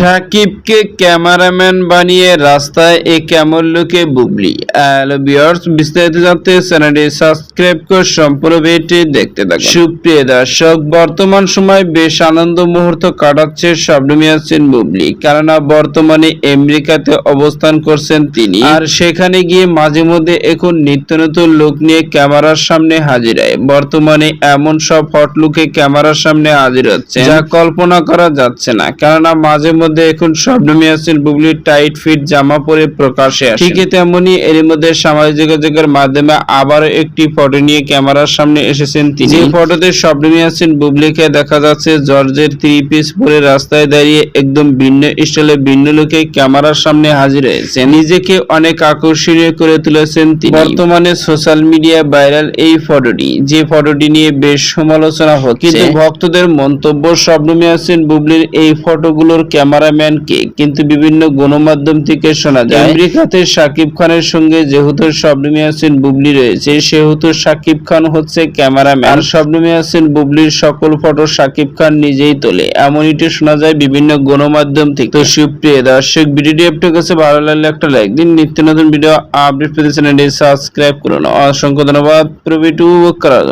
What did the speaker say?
সাকিবকে ক্যামেরাম্যান বানিয়ে রাস্তায় এ কেমন লোকে বুবলি। বিস্তারিত জানতে চ্যানেলটি সাবস্ক্রাইব করে সম্পূর্ণ ভিডিওটি দেখতে থাকুন। সুপ্রিয় দর্শক, বর্তমান সময় বেশ আনন্দ মুহূর্ত কাটাচ্ছে শবনম ইয়াসিন বুবলি। কেননা বর্তমানে আমেরিকাতে অবস্থান করছেন তিনি। আর সেখানে গিয়ে মাঝে মধ্যে এখন নিত্য নতুন লোক নিয়ে ক্যামেরার সামনে হাজির হয়। বর্তমানে এমন সব হট লুকে ক্যামেরার সামনে হাজির হচ্ছে যা কল্পনা করা যাচ্ছে না। কেননা মাঝে মধ্যে এখন শবনম ইয়াসিন বুবলির টাইট ফিট জামা পরে প্রকাশে আসে ঠিক তেমনি এর মধ্যে সামাজিক যোগাযোগের মাধ্যমে আবারও একটি ফটো নিয়ে ক্যামেরার সামনে এসেছেন তিনি। যে ফটোতে শবনম ইয়াসিন বুবলিকে দেখা যাচ্ছে জর্জের থ্রি পিস পরে রাস্তায় দাঁড়িয়ে একদম ভিন্ন স্টাইলে ভিন্ন লোকে ক্যামেরার সামনে হাজির হয়েছে নিজেকে অনেক আকর্ষণীয় করে তুলেছেন তিনি। বর্তমানে সোশ্যাল মিডিয়া ভাইরাল এই ফটোটি যে ফটোটি নিয়ে বেশ সমালোচনা হচ্ছে। কিন্তু ভক্তদের মন্তব্য শবনম ইয়াসিন বুবলির এই ফটোগুলোর ক্যামেরাম্যান কে? কিন্তু বিভিন্ন গণমাধ্যম থেকে শোনা যায়, আমেরিকাতে শাকিব খানের সঙ্গে যেহেতু শবনম ইয়াসিন বুবলি রয়েছে, সেহেতু শাকিব খান হচ্ছে ক্যামেরাম্যান। আর শবনম বুবলির সকল ফটো শাকিব খান নিজেই তোলে। এমনইটি শোনা যায় বিভিন্ন গণমাধ্যম থেকে। তো সুপ্রিয় দর্শক, ভিডিওটি আপনার কাছে ভালো লাগলে একটা লাইক দিন। নিত্য নতুন ভিডিও আপডেট পেতে চ্যানেলটি সাবস্ক্রাইব করুন। অসংখ্য ধন্যবাদ। প্রবিটু করার জন্য।